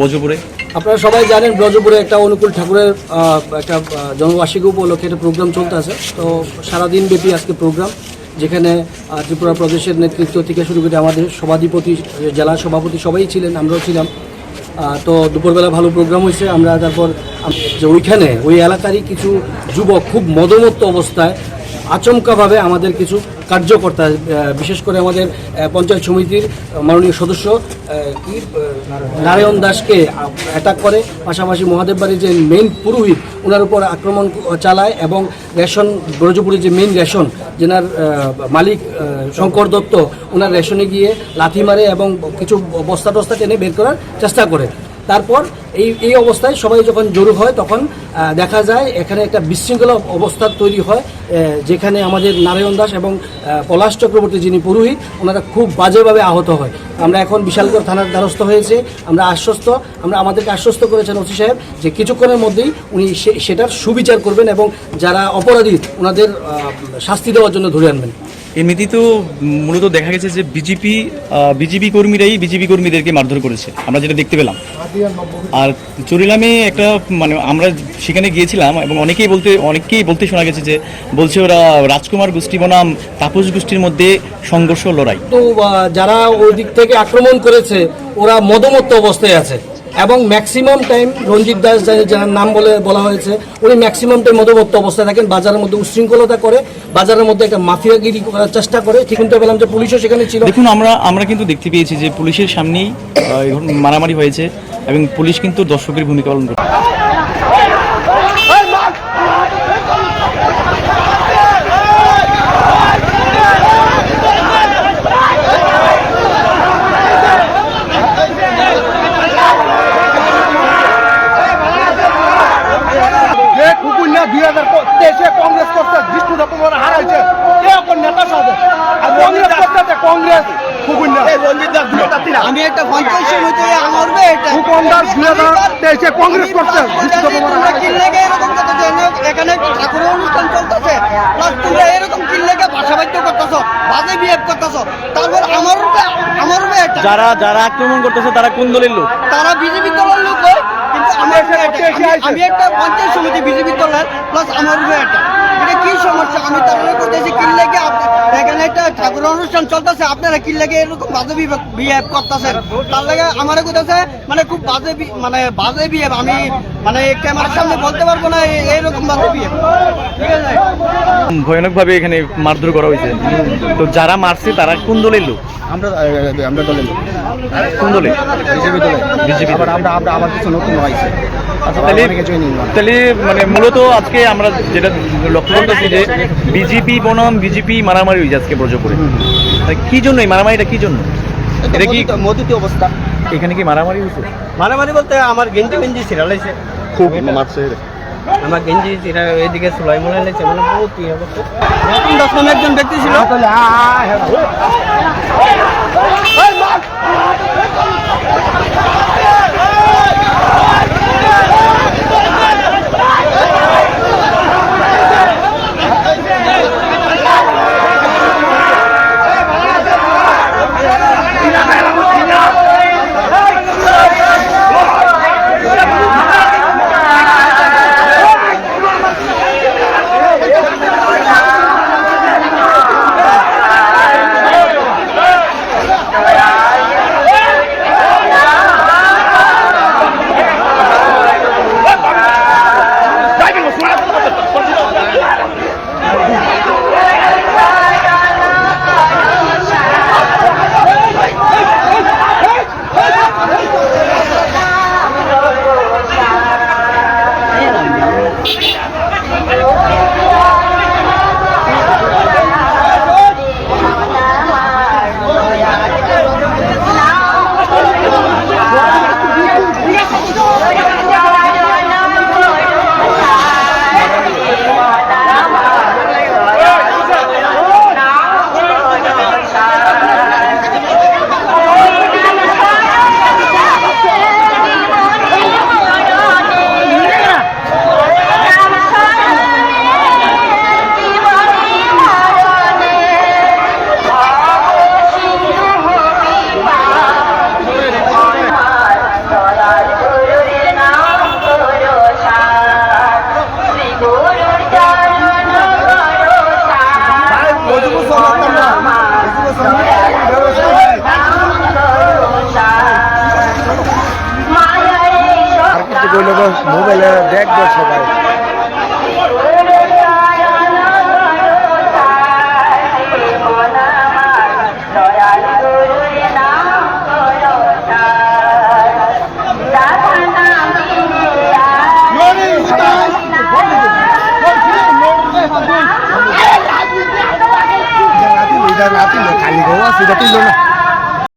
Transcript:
বজপুরে। আপনারা সবাই জানেন ব্রজপুরে একটা অনুকূল ঠাকুরের একটা জন্মবার্ষিকী উপলক্ষে একটা প্রোগ্রাম চলতে আছে। তো সারাদিন ব্যাপী আজকে প্রোগ্রাম যেখানে ত্রিপুরা প্রদেশের নেতৃত্ব থেকে শুরু করে আমাদের সভাধিপতি, জেলা সভাপতি সবাই ছিলেন, আমরাও ছিলাম। তো দুপুরবেলা ভালো প্রোগ্রাম হয়েছে, আমরা তারপর, যে ওইখানে, ওই এলাকারই কিছু যুবক খুব মদমত্ত অবস্থায় আচমকাভাবে আমাদের কিছু কার্যকর্তা বিশেষ করে আমাদের পঞ্চায়েত সমিতির মাননীয় সদস্য নারায়ণ দাসকে অ্যাটাক করে। পাশাপাশি মহাদেববাড়ির যে মেইন পুরোহিত ওনার উপর আক্রমণ চালায় এবং রেশন, ব্রজপুরের যে মেইন রেশন, যেনার মালিক শঙ্কর দত্ত ওনার রেশনে গিয়ে লাথি মারে এবং কিছু বস্তা টস্তা টেনে বের করার চেষ্টা করে। তারপর এই এই অবস্থায় সবাই যখন জড়ো হয়, তখন দেখা যায় এখানে একটা বিশৃঙ্খলা অবস্থা তৈরি হয় যেখানে আমাদের নারায়ণ দাস এবং পলাশ চক্রবর্তী যিনি পুরোহিত, ওনারা খুব বাজেভাবে আহত হয়। আমরা এখন বিশালগড় থানার দ্বারস্থ হয়েছে, আমরা আশ্বস্ত, আমরা আমাদেরকে আশ্বস্ত করেছেন ওসি সাহেব যে কিছুক্ষণের মধ্যেই উনি সেটার সুবিচার করবেন এবং যারা অপরাধী, ওনাদের শাস্তি দেওয়ার জন্য ধরে আনবেন। এমনিতে তো মূলত দেখা গেছে যে বিজেপি বিজেপি কর্মীরাই বিজেপি কর্মীদেরকে মারধর করেছে। আমরা যেটা দেখতে পেলাম। আর চুরিলামে একটা মানে আমরা সেখানে গিয়েছিলাম এবং অনেকেই বলতে অনেকেই বলতে শোনা গেছে যে, বলছে ওরা রাজকুমার গোষ্ঠী বনাম তাপস গোষ্ঠীর মধ্যে সংঘর্ষ লড়াই। তো যারা ওই দিক থেকে আক্রমণ করেছে, ওরা মদমত্ত অবস্থায় আছে। এবং ম্যাক্সিমাম টাইম রঞ্জিত দাস যার নাম বলে বলা হয়েছে, উনি ম্যাক্সিমাম টাইম মধ্যবর্ত অবস্থায় থাকেন, বাজারের মধ্যে উশৃঙ্খলতা করে, বাজারের মধ্যে একটা মাফিয়াগিরি করার চেষ্টা করে। ঠিক শুনতে পেলাম যে পুলিশও সেখানে ছিল। দেখুন, আমরা আমরা কিন্তু দেখতে পেয়েছি যে পুলিশের সামনেই মারামারি হয়েছে এবং পুলিশ কিন্তু দর্শকের ভূমিকা পালন করে যে কুকুরনা দুই হাজার তেইশে কংগ্রেস করতে বিষ্ণু দপ্তর হারাইছে কে এখন নেতা সাথে আর কংগ্রেস করতে কংগ্রেস আমি একটা পঞ্চায়েত এটা কংগ্রেস করতে এখানে ঠাকুরের অনুষ্ঠান চলতেছে প্লাস তোমরা এরকম কিনলেকে করতেছ বাজে বিহেভ করতেছ তারপর আমার উপরে- আমার এটা। যারা যারা আক্রমণ করতেছে তারা কোন দলের লোক? তারা বিজেপি দলের লোক হয় কিন্তু আমার উপরে এটা। আমি- একটা পঞ্চায়েত সমিতি বিজেপি দলের প্লাস আমার উপরে এটা এটা কি সমস্যা? আমি তার করতেছি কিনলেকে এখানে একটা ঠাকুরের অনুষ্ঠান চলতেছে আপনারা কিনলেকে এরকম বাজে বিহেভ করতেছেন? তার লাগে আমার কোথাছে মানে খুব বাজে মানে বাজে বিহেভ। আমি মানে ক্যামেরার সামনে বলতে পারব না এইরকম বাজে বিহেভ। ঠিক আছে? ভয়ানকভাবে এখানে মারধর করা হয়েছে। তো যারা মারছে তারা কোন দলের লোক? আমরা আমরা দলের লোক। কোন দলে বিজেপি দলে বিজেপি আবার আমরা আমরা আবার কিছু নতুন হয়েছে। আচ্ছা তাহলে তাহলে মানে মূলত আজকে আমরা যেটা লক্ষ্য করতেছি যে বিজেপি বনাম বিজেপি মারামারি হয়েছে আজকে ব্রজপুরে। তা কি জন্য এই মারামারিটা কি জন্য? এটা কি মধুতি অবস্থা। এখানে কি মারামারি হয়েছে? মারামারি বলতে আমার গেঞ্জি গেঞ্জি ছিড়ালাইছে খুব মারছে আমার গেঞ্জি ছিড়া এদিকে সুলাই মনে লাইছে মানে বহুত ইয়ে নামে একজন ব্যক্তি ছিল। বলল মোবাইলে দেখব সবাই Tidak tidur lah